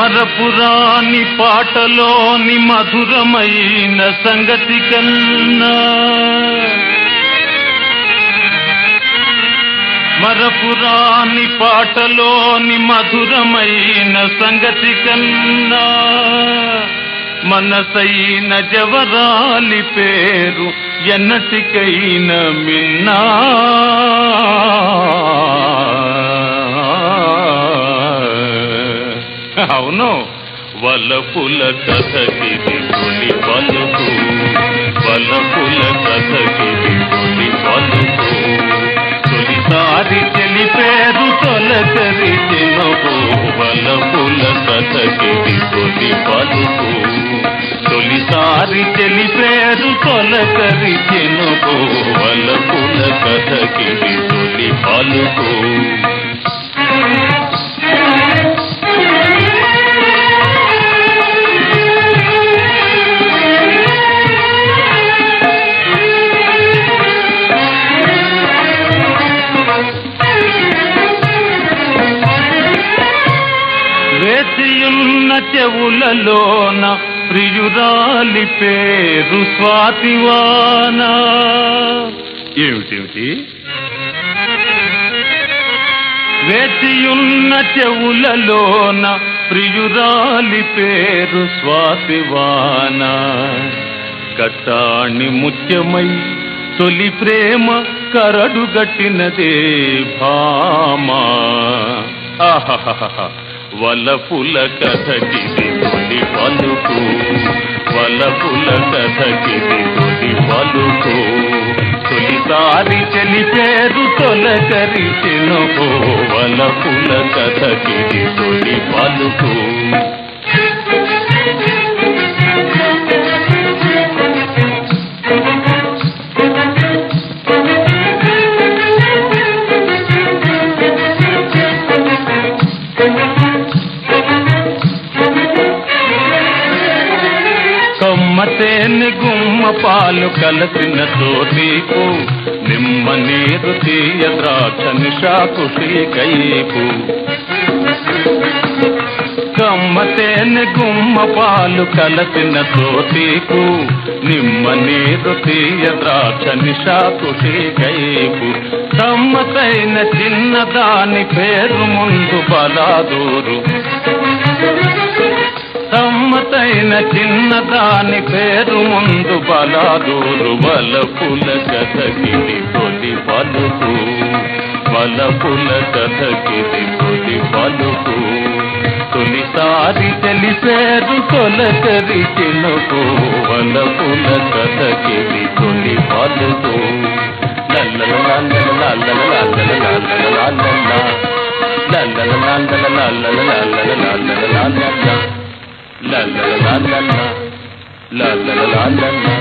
మరపురాని పాటలోని మధురమైన సంగతి కన్నా మరపురాని పాటలోని మధురమైన సంగతి కన్నా మనసైన జవరాలి పేరు ఎన్నటికైన మిన్నా వలపుల కథకిది తొలి పలుకు వలపుల కథకిది తొలి పలుకు తొలిసారి తెలిపేరు తొలకరి చినుకు వలపుల కథకిది తొలి పలుకు తొలిసారి తెలిపేరు తొలకరి చినుకు వలపుల కథకిది తొలి పలుకు వేచియున్న చెవులలోన ప్రియురాలి పేరు స్వాతివాన. ఏమిటేమిటి? వేచియున్న చెవులలోన ప్రియురాలి పేరు స్వాతివాన. కట్టాణి ముత్యమై తొలి ప్రేమ కరడుగట్టినదే భామా. వలపుల కథకిది తొలి పలుకు. వలపుల కథకిది తొలి పలుకు తొలిసారి తెలిపేరు తొలకరి చినుకు వలపుల కథకిది తొలి పలుకు. కొమ్మతేని గుమ్మ పాలు కలసిన తోటీకు నిమ్మ నీరు తీయ ద్రాక్ష నిషాకు శ్రీకైపు కమ్మతేని గుమ్మ పాలు కలసిన తోటీకు నిమ్మ నీరు తీయ ద్రాక్ష నిషాకు శ్రీకైపు కమ్మతైన చిన్నదాని పేరు ముందు బలాదూరు. సమ్మతైన చిన్నదాని పేరు ముందు బలాదూరు. బలపుల కథకిది తొలి పలుకు బలపుల కథకిది తొలి పలుకు తొలిసారి తెలిసేరు కొలకరి చినుకు బలపుల కథకిది తొలి పలుకు నల్లల నల్లల నల్లల నల్లల నల్లల నల్లల నల్లల నల్లల నల్లల నల్లల నల్లల నల్లల నల్లల నల్లల నల్లల la